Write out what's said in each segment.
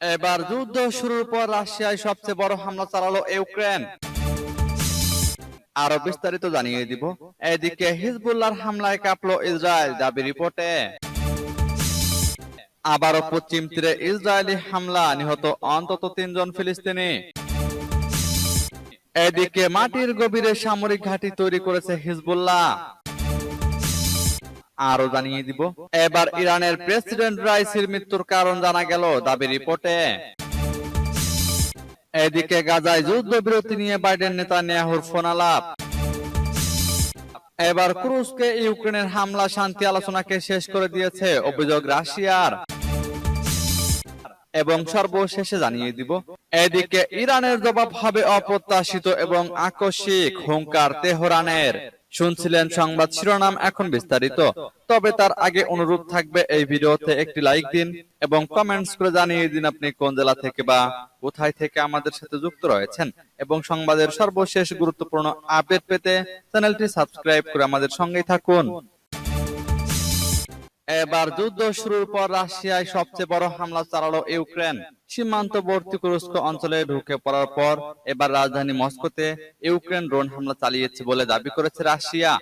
এবার যুদ্ধ শুরুর পর রাশিয়ায় সবচেয়ে বড় হামলা চালালো ইউক্রেন। আরও বিস্তারিত জানিয়ে দিব। এদিকে হিজবুল্লাহর হামলায় কাঁপলো ইসরায়েল, দাবি রিপোর্টে। আবারও পশ্চিম তীরে ইসরায়েলি হামলা, নিহত অন্তত তিনজন ফিলিস্তিনি। এদিকে মাটির গভীরে সামরিক ঘাঁটি তৈরি করেছে হিজবুল্লাহ। আরও জানিয়ে দিব। এবার ইরানের প্রেসিডেন্ট রাইসির মৃত্যুর কারণ জানা গেল দাবি রিপোর্টে। এদিকে গাজায় যুদ্ধবিরতি নিয়ে বাইডেন নেতা নেয়াহুর ফোন আলাপ। এবার ক্রুজকে ইউক্রেনের হামলা শান্তি আলোচনাকে শেষ করে দিয়েছে অভিযোগ রাশিয়ার। এবং সর্বশেষে জানিয়ে দিব এদিকে ইরানের জবাব হবে অপ্রত্যাশিত এবং আকস্মিক হুঙ্কার তেহরানের। শুনছিলেন সংবাদ শিরোনাম এখন বিস্তারিত। তবে তার আগে অনুরোধ থাকবে এই ভিডিওতে একটি লাইক দিন এবং কমেন্টস করে জানিয়ে দিন আপনি কোন জেলা থেকে বা কোথায় থেকে আমাদের সাথে যুক্ত রয়েছেন। এবং সংবাদের সর্বশেষ গুরুত্বপূর্ণ আপডেট পেতে চ্যানেলটি সাবস্ক্রাইব করে আমাদের সঙ্গেই থাকুন। এবার যুদ্ধ শুরুর পর রাশিয়ায় সবচেয়ে বড় হামলা চালালো ইউক্রেন। সীমান্তবর্তী তুরস্ক অঞ্চলে ঢুকে পড়ার পর এবার রাজধানী মস্কোতে ইউক্রেন ড্রোন হামলা চালিয়েছে বলে দাবি করেছে রাশিয়া।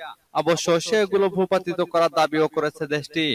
অবশ্য সেগুলো ভূপাতিত করার দাবিও করেছে দেশটি।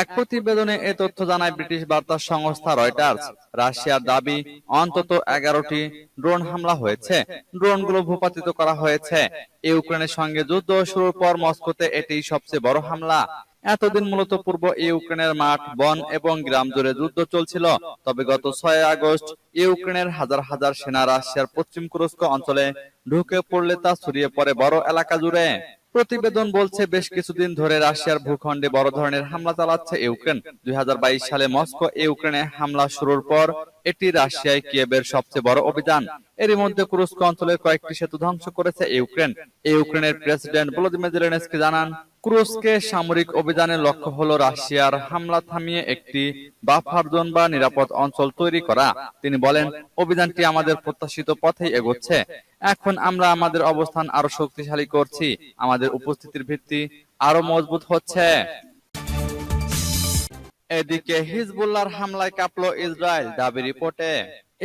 এক প্রতিবেদনে এ তথ্য জানায় ব্রিটিশ বার্তা সংস্থা রয়টার্স। রাশিয়ার দাবি, অন্তত এগারোটি ড্রোন হামলা হয়েছে। ড্রোনগুলো ভূপাতিত করা হয়েছে। ইউক্রেনের সঙ্গে যুদ্ধ শুরুর পর মস্কোতে এটি সবচেয়ে বড় হামলা। এতদিন মূলত পূর্ব ইউক্রেনের মাঠ, বন এবং গ্রাম জুড়ে যুদ্ধ চলছিল। তবে গত ছয় আগস্ট ইউক্রেনের হাজার হাজার সেনা রাশিয়ার পশ্চিম কুরস্ক অঞ্চলে ঢুকে পড়লে তা ছড়িয়ে পড়ে বড় এলাকা জুড়ে। প্রতিবেদন বলছে, বেশ কিছুদিন ধরে রাশিয়ার ভূখণ্ডে বড় ধরনের হামলা চালাচ্ছে ইউক্রেন। দুই হাজার বাইশ সালে মস্কো ইউক্রেনে হামলা শুরুর পর এটি রাশিয়ায় কিয়েবের সবচেয়ে বড় অভিযান। এরই মধ্যে কুরস্ক অঞ্চলের কয়েকটি সেতু ধ্বংস করেছে ইউক্রেন। ইউক্রেনের প্রেসিডেন্ট ভলোদিমির জেলেনস্কি জানান, কুরস্কে সামরিক অভিযানের লক্ষ্য হলো রাশিয়ার হামলা থামিয়ে একটি বাফার জোন বা নিরাপদ অঞ্চল তৈরি করা। তিনি বলেন, অভিযানটি আমাদের প্রত্যাশিত পথেই এগোচ্ছে। এখন আমরা আমাদের অবস্থান আরও শক্তিশালী করছি। আমাদের উপস্থিতির ভিত্তি আরও মজবুত হচ্ছে। এদিকে হিজবুল্লাহর হামলায় কাঁপল ইসরায়েল দাবি রিপোর্টে।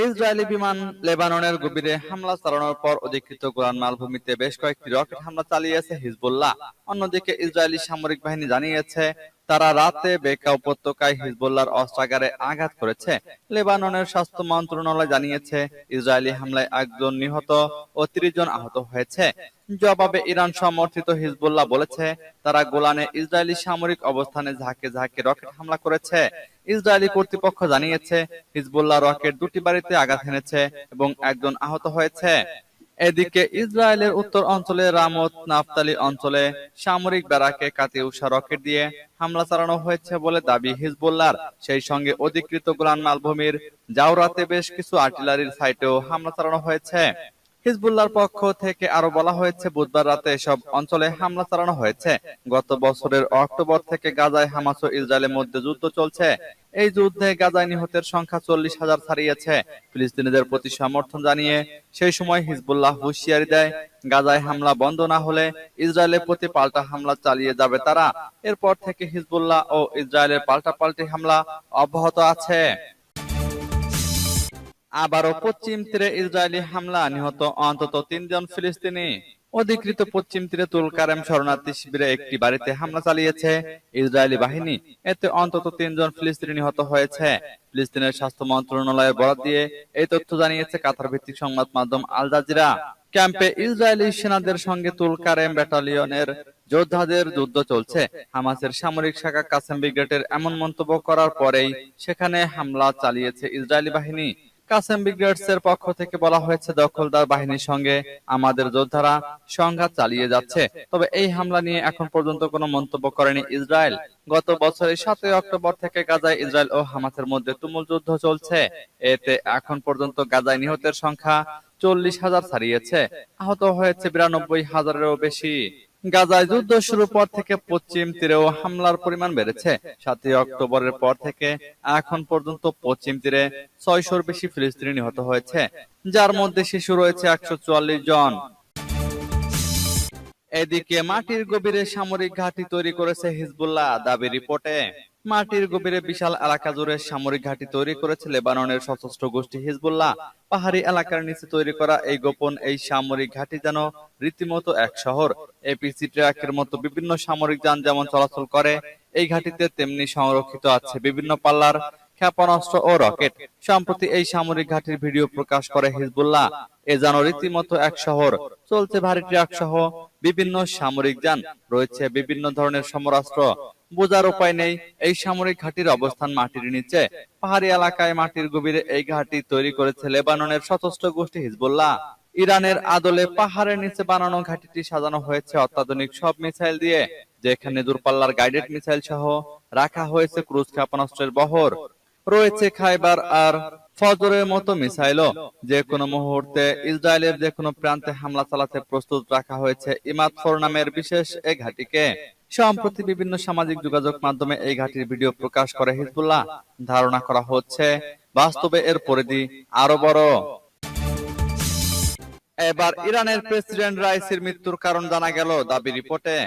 ইসরায়েলি বিমান লেবাননের গভীরে হামলা চালানোর পর অধিকৃত গোলান মালভূমিতে বেশ কয়েকটি রকেট হামলা চালিয়েছে হিজবুল্লাহ। অন্যদিকে ইসরায়েলি সামরিক বাহিনী জানিয়েছে তারা রাতে বেকা উপত্যকায় হিজবুল্লাহর অস্ত্রাগারে আঘাত করেছে। লেবাননের স্বাস্থ্য মন্ত্রণালয় জানিয়েছে, ইসরায়েলি হামলায় একজন নিহত ও ত্রিশ জন আহত হয়েছে। জবাবে ইরান সমর্থিত হিজবুল্লাহ বলেছে, তারা গোলানে ইসরায়েলি সামরিক অবস্থানে ঝাঁকে ঝাঁকে রকেট হামলা করেছে। ইসরায়েলি কর্তৃপক্ষ জানিয়েছে, হিজবুল্লাহ রকেট দুটি বাড়িতে আঘাত হেনেছে এবং একজন আহত হয়েছে। এদিকে ইসরায়েলের উত্তর অঞ্চলে রামত নাফতালি অঞ্চলে সামরিক ব্যারাকে কাতিউষা রকেট দিয়ে হামলা চালানো হয়েছে বলে দাবি হিজবুল্লার সেই সঙ্গে অধিকৃত গোলান মালভূমির জাউরাতে বেশ কিছু আর্টিলারির সাইটেও হামলা চালানো হয়েছে। হিজবুল্লাহর পক্ষ থেকে আরও বলা হয়েছে, বুধবার রাতে এসব অঞ্চলে হামলা চালানো হয়েছে। গত বছরের অক্টোবর থেকে গাজায় হামাস ও ইসরায়েলের মধ্যে যুদ্ধ চলছে। এই যুদ্ধে গাজায় নিহতের সংখ্যা চল্লিশ হাজার ছাড়িয়েছে। ফিলিস্তিনিদের প্রতি সমর্থন জানিয়ে সেই সময় হিজবুল্লাহ হুঁশিয়ারি দেয়, গাজায় হামলা বন্ধ না হলে ইসরায়েলের প্রতি পাল্টা হামলা চালিয়ে যাবে তারা। এরপর থেকে হিজবুল্লাহ ও ইসরায়েলের পাল্টাপাল্টি হামলা অব্যাহত আছে। আবারও পশ্চিম তীরে ইসরায়েলি হামলা নিহত অন্তত তিনজন ফিলিস্তিনি। অধিকৃত পশ্চিম তীরে তুলকারেম শরণার্থী শিবিরে একটি বাড়িতে হামলা চালিয়েছে ইসরায়েলি বাহিনী। এতে অন্তত তিনজন ফিলিস্তিনি নিহত হয়েছে। ফিলিস্তিনের স্বাস্থ্য মন্ত্রণালয়ের বরাদ দিয়ে এই তথ্য জানিয়েছে কাতার ভিত্তিক সংবাদ মাধ্যম আল জাজিরা। ক্যাম্পে ইসরায়েলি সেনাদের সঙ্গে তুলকারেম ব্যাটালিয়নের যোদ্ধাদের যুদ্ধ চলছে। হামাসের সামরিক শাখা কাসেম ব্রিগেডের এমন মন্তব্য করার পরেই সেখানে হামলা চালিয়েছে ইসরায়েলি বাহিনী। কাসেম ব্রিগেডস এর পক্ষ থেকে বলা হয়েছে দখলদার বাহিনীর সঙ্গে আমাদের যোদ্ধারা সংঘাত চালিয়ে যাচ্ছে। তবে এই হামলা নিয়ে এখন পর্যন্ত কোনো মন্তব্য করেনি ইসরায়েল। গত বছরের সাতই অক্টোবর থেকে গাজায় ইসরায়েল ও হামাসের মধ্যে তুমুল যুদ্ধ চলছে। এতে এখন পর্যন্ত গাজায় নিহতের সংখ্যা চল্লিশ হাজার ছাড়িয়েছে। আহত হয়েছে বিরানব্বই হাজারেরও বেশি। গাজায় যুদ্ধ শুরুর পর থেকে পশ্চিম তীরেও হামলার পরিমাণ বেড়েছে। সাতই অক্টোবরের পর থেকে এখন পর্যন্ত পশ্চিম তীরে ছয়শোর বেশি ফিলিস্তিনি নিহত হয়েছে, যার মধ্যে শিশু রয়েছে একশো চুয়াল্লিশ জন। এদিকে মাটির গভীরে সামরিক ঘাঁটি তৈরি করেছে হিজবুল্লাহ দাবি রিপোর্টে। মাটির গভীরে বিশাল এলাকা জুড়ে সামরিক ঘাঁটি তৈরি করেছে লেবাননের সশস্ত্র গোষ্ঠী হিজবুল্লাহ। পাহাড়ি এলাকার নিচে তৈরি করা এই গোপন এই সামরিক ঘাঁটি যেন রীতিমতো এক শহর। এপিসি ট্রাকের মতো বিভিন্ন সামরিক যান যেমন চলাচল করে, এই ঘাঁটিতে তেমনি সংরক্ষিত আছে বিভিন্ন পাল্লার ক্ষেপণাস্ত্র ও রকেট। সম্প্রতি এই সামরিক ঘাঁটির ভিডিও প্রকাশ করে হিজবুল্লাহ। এ যেন রীতিমতো এক শহর। চলছে ভারী ট্রাক সহ বিভিন্ন সামরিক যান। রয়েছে বিভিন্ন ধরনের সমরাস্ত্র। বোঝার উপায় নেই। এই সামরিক ঘাঁটির অবস্থান মাটির নিচে। পাহাড়ি এলাকায় মাটির গভীরে এই ঘাঁটি তৈরি করেছে লেবাননের সশস্ত্র গোষ্ঠী হিজবুল্লাহ। ইরানের আদলে পাহাড়ের নিচে বানানো ঘাঁটিটি সাজানো হয়েছে অত্যাধুনিক সব মিসাইল দিয়ে, যেখানে দূরপাল্লার গাইডেড মিসাইল সহ রাখা হয়েছে ক্রুজ ক্ষেপণাস্ত্রের বহর। রয়েছে খাইবার আর ফজরের মতো মিসাইলও। যে কোনো মুহূর্তে ইসরায়েলের যে কোনো প্রান্তে হামলা চালাতে প্রস্তুত রাখা হয়েছে ইমাদ ফোর নামের বিশেষ এই ঘাঁটিকে। সম্প্রতি বিভিন্ন সামাজিক যোগাযোগ মাধ্যমে এই ঘাঁটির ভিডিও প্রকাশ করে হিজবুল্লাহ। ধারণা করা হচ্ছে, বাস্তবে এর পরিধি আরও বড়। এবার ইরানের প্রেসিডেন্ট রাইসির মৃত্যুর কারণ জানা গেল দাবি রিপোর্টে।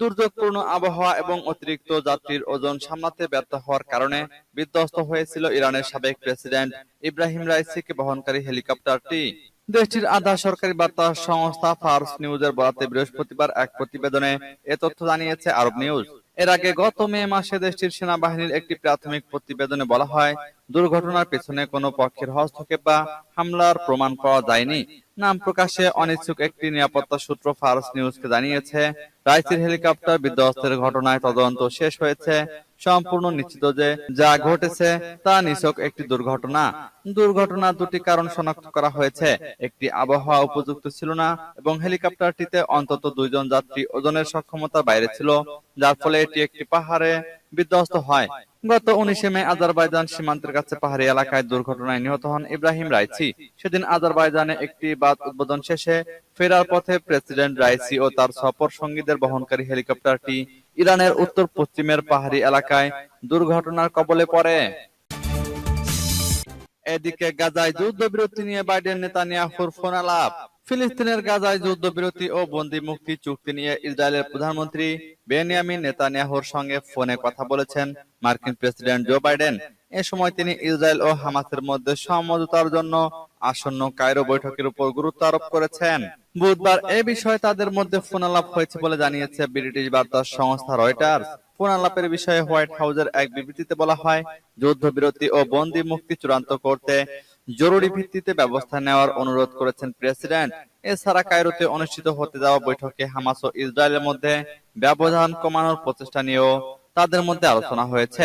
দুর্যোগপূর্ণ আবহাওয়া এবং অতিরিক্ত যাত্রীর ওজন সামলাতে ব্যর্থ হওয়ার কারণে বিধ্বস্ত হয়েছিল ইরানের সাবেক প্রেসিডেন্ট ইব্রাহিম রাইসিকে বহনকারী হেলিকপ্টারটি। দেশটির আধা সরকারি বার্তা সংস্থা ফার্স নিউজের বরাতে বৃহস্পতিবার এক প্রতিবেদনে এ তথ্য জানিয়েছে আরব নিউজ। এর আগে গত মে মাসে দেশটির সেনাবাহিনীর একটি প্রাথমিক প্রতিবেদনে বলা হয় দুর্ঘটনার পেছনে কোনো পক্ষের হস্তক্ষেপ বা হামলার প্রমাণ পাওয়া যায়নি। নাম প্রকাশে অনিচ্ছুক একটি নিরাপত্তা সূত্র ফার্স নিউজকে জানিয়েছে রাইসির হেলিকপ্টার বিধ্বস্তের ঘটনায় তদন্ত শেষ হয়েছে। সম্পূর্ণ নিশ্চিত যে যা ঘটেছে তা নিছক একটি দুর্ঘটনা। দুর্ঘটনার দুটি কারণ শনাক্ত করা হয়েছে। একটি আবহাওয়া উপযুক্ত ছিল না এবং হেলিকপ্টারটিতে অন্তত দুইজন যাত্রী ওজনের সক্ষমতার বাইরে ছিল, যার ফলে এটি একটি পাহাড়ে বিধ্বস্ত হয়। গত উনিশে মে আজারবাইজান সীমান্তের কাছে পাহাড়ি এলাকায় দুর্ঘটনায় নিহত হন ইব্রাহিম রাইসি। সেদিন আজারবাইজানে একটি বাদ উদ্বোধন শেষে ফেরার পথে প্রেসিডেন্ট রাইসি ও তার সফর সঙ্গীদের বহনকারী হেলিকপ্টারটি ইরানের উত্তর পশ্চিমের পাহাড়ি এলাকায় দুর্ঘটনার কবলে পড়ে। এদিকে গাজায় যুদ্ধবিরতি নিয়ে বাইডেন নেতানিয়াহুর ফোন আলাপ। ফিলিস্তিনের গাজায় যুদ্ধবিরতি ও বন্দি মুক্তি চুক্তি নিয়ে ইসরায়েলের প্রধানমন্ত্রী বেনিয়ামিন নেতানিয়াহুর সঙ্গে ফোনে কথা বলেছেন মার্কিন প্রেসিডেন্ট জো বাইডেন। এ সময় তিনি ইসরায়েল ও হামাসের মধ্যে সমঝোতার জন্য আসন্ন কায়রো বৈঠকের উপর গুরুত্ব আরোপ করেছেন। বুধবার এ বিষয়ে তাদের মধ্যে ফোন আলাপ হয়েছে বলে জানিয়েছে ব্রিটিশ বার্তা সংস্থা রয়টার্স। ফোন আলাপের বিষয়ে হোয়াইট হাউসের এক বিবৃতিতে বলা হয়, যুদ্ধবিরতি ও বন্দি মুক্তি চূড়ান্ত করতে জরুরি ভিত্তিতে ব্যবস্থা নেওয়ার অনুরোধ করেছেন প্রেসিডেন্ট। এছাড়া কায়রোতে অনুষ্ঠিত হতে যাওয়া বৈঠকে হামাস ও ইসরায়েলের মধ্যে ব্যবধান কমানোর প্রচেষ্টা নিয়েও তাদের মধ্যে আলোচনা হয়েছে।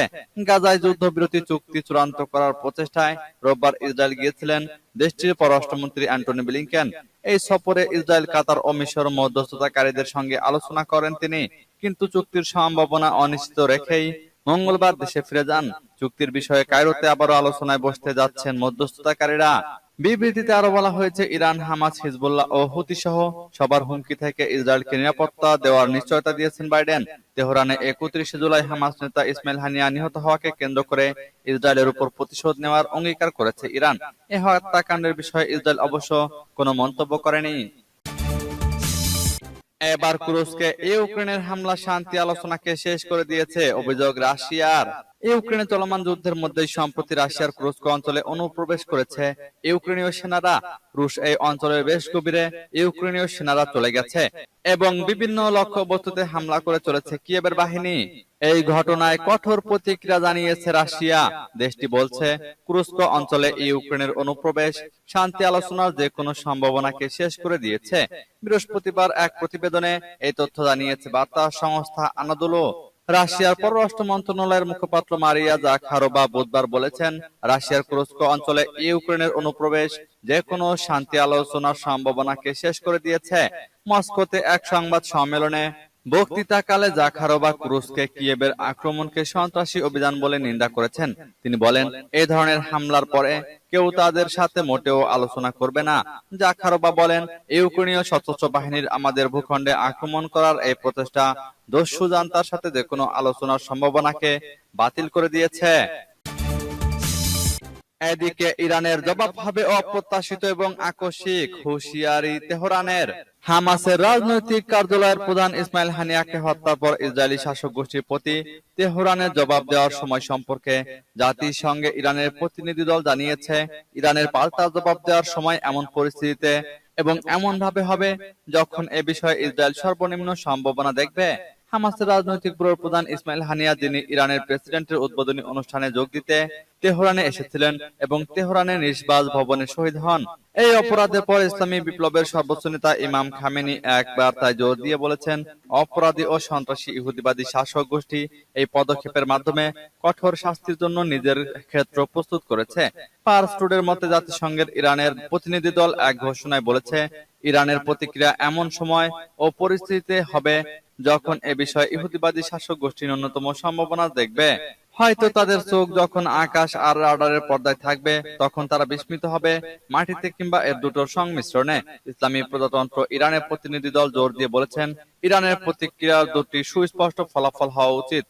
গাজায় যুদ্ধবিরতি চুক্তি চূড়ান্ত করার প্রচেষ্টায় রোববার ইসরায়েল গিয়েছিলেন দেশটির পররাষ্ট্রমন্ত্রী অ্যান্টনি ব্লিংকেন। এই সফরে ইসরায়েল কাতার ও মিশর মধ্যস্থতাকারীদের সঙ্গে আলোচনা করেন তিনি। কিন্তু চুক্তির সম্ভাবনা অনিশ্চিত রেখেই মঙ্গলবার দেশে ফিরে যান। চুক্তির বিষয়ে কায়রোতে আবারও আলোচনায় বসতে যাচ্ছেন মধ্যস্থতাকারীরা। বিবৃতিতে আরও বলা হয়েছে, ইরান, হামাস, হিজবুল্লাহ ও হুতি সহ সবার হুমকি থেকে ইসরায়েলকে নিরাপত্তা দেওয়ার নিশ্চয়তা দিয়েছেন বাইডেন। তেহরানে একত্রিশে জুলাই হামাস নেতা ইসমাইল হানিয়া নিহত হওয়াকে কেন্দ্র করে ইসরায়েলের উপর প্রতিশোধ নেওয়ার অঙ্গীকার করেছে ইরান। এ হত্যাকাণ্ডের বিষয়ে ইসরায়েল অবশ্য কোনো মন্তব্য করেনি। এবার কুরস্কে ইউক্রেনের হামলা শান্তি আলোচনাকে শেষ করে দিয়েছে। অভিযোগ রাশিয়ার। ইউক্রেনে চলমান যুদ্ধের মধ্যে সম্প্রতি রাশিয়ার কুরস্ক অঞ্চলে অনুপ্রবেশ করেছে ইউক্রেনীয় সেনারা। রুশ এই অঞ্চলের বেশ গভীরে ইউক্রেনীয় সেনারা চলে গেছে এবং বিভিন্ন লক্ষ্য বস্তুতে হামলা করে চলেছে কিয়েবের বাহিনী। এই ঘটনায় কঠোর প্রতিক্রিয়া জানিয়েছে রাশিয়া। দেশটি বলছে, কুরস্ক অঞ্চলে ইউক্রেনের অনুপ্রবেশ শান্তি আলোচনার যে কোনো সম্ভাবনাকে শেষ করে দিয়েছে। বৃহস্পতিবার এক প্রতিবেদনে এই তথ্য জানিয়েছে বার্তা সংস্থা আনাদুলো। রাশিয়ার পররাষ্ট্র মন্ত্রণালয়ের মুখপাত্র মারিয়া জাখারোবা বুধবার বলেছেন, রাশিয়ার কুরস্ক অঞ্চলে ইউক্রেনের অনুপ্রবেশ যে কোনো শান্তি আলোচনার সম্ভাবনাকে শেষ করে দিয়েছে। মস্কোতে এক সংবাদ সম্মেলনে বক্তৃতাকালে জাখারোবা কুরুসকে কিয়েবের আক্রমণকে সন্ত্রাসী অভিযান বলে নিন্দা করেছেন। তিনি বলেন এই ধরনের হামলার পরে কেউ তাদের সাথে মোটেও আলোচনা করবে না। জাখারোবা বলেন, ইউক্রেনীয় সশস্ত্র বাহিনীর আমাদের ভূখণ্ডে আক্রমণ করার এই প্রচেষ্টা দস্যু জান্তার সাথে যে কোনো আলোচনার সম্ভাবনাকে বাতিল করে দিয়েছে। এদিকে ইরানের জবাব হবে অপ্রত্যাশিত এবং আকস্মিক হুঁশিয়ারি তেহরানের। হামাসের রাজনৈতিক কার্যালয়ের প্রধান ইসমাইল হানিয়াকে হত্যার পর ইসরায়েলি শাসক গোষ্ঠীর প্রতি তেহরানের জবাব দেওয়ার সময় সম্পর্কে জাতিসংঘে ইরানের প্রতিনিধি দল জানিয়েছে, ইরানের পাল্টা জবাব দেওয়ার সময় এমন পরিস্থিতিতে এবং এমন ভাবে হবে যখন এ বিষয়ে ইসরায়েল সর্বনিম্ন সম্ভাবনা দেখবে। হামাসের রাজনৈতিক ব্যুরোর প্রধান ইসমাইল হানিয়া, যিনি ইরানের প্রেসিডেন্টের উদ্বোধনী অনুষ্ঠানে যোগ দিতে তেহরানে এসেছিলেন এবং তেহরানের নির্বাজ ভবনে শহীদ হন। এই অপরাধের পর ইসলামী বিপ্লবের সর্বোচ্চ নেতা ইমাম খামেনি এক বার্তায় জোর দিয়ে বলেছেন, অপরাধী ও সন্ত্রাসী ইহুদিবাদী শাসক গোষ্ঠী এই পদক্ষেপের মাধ্যমে কঠোর শাস্তির জন্য নিজের ক্ষেত্র প্রস্তুত করেছে। পার স্টুডের মতে জাতিসংঘের ইরানের প্রতিনিধি দল এক ঘোষণায় বলেছে ইরানের প্রতিক্রিয়া এমন সময় ও পরিস্থিতিতে হবে যখন এ বিষয়ে ইহুদিবাদী শাসক গোষ্ঠীর অন্যতম সম্ভাবনা দেখবে। হয়তো তাদের চোখ যখন আকাশ আর রাডারের পর্দায় থাকবে তখন তারা বিস্মিত হবে মাটিতে কিংবা এর দুটোর সংমিশ্রণে। ইসলামী প্রজাতন্ত্র ইরানের প্রতিনিধি দল জোর দিয়ে বলেছেন ইরানের প্রতিক্রিয়া দুটি সুস্পষ্ট ফলাফল হওয়া উচিত।